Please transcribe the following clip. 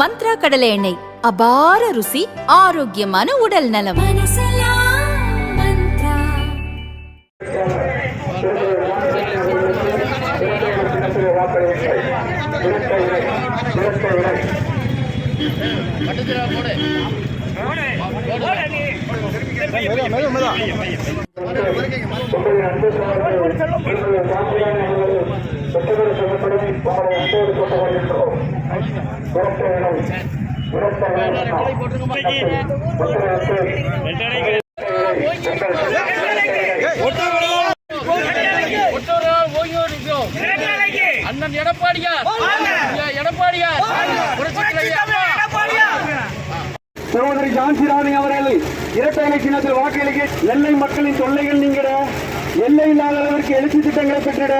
மந்த்ரா கடலை எண்ணெய். அபார ருசி ஆரோக்கியமான உடல் நலம். ஒற்றோரால் ஓய்வோர் இருக்கிறோம். அண்ணன் எடப்பாடியார் எடப்பாடியார். சகோதரி ஜான்சி ராணி அவர்கள் இரட்டை இலை சின்னத்தில் வாக்களிக்க நெல்லை மக்களின் தொல்லைகள் நீங்கிட எல்லை இல்லாத அளவிற்கு எழுச்சி திட்டங்களை பெற்றிட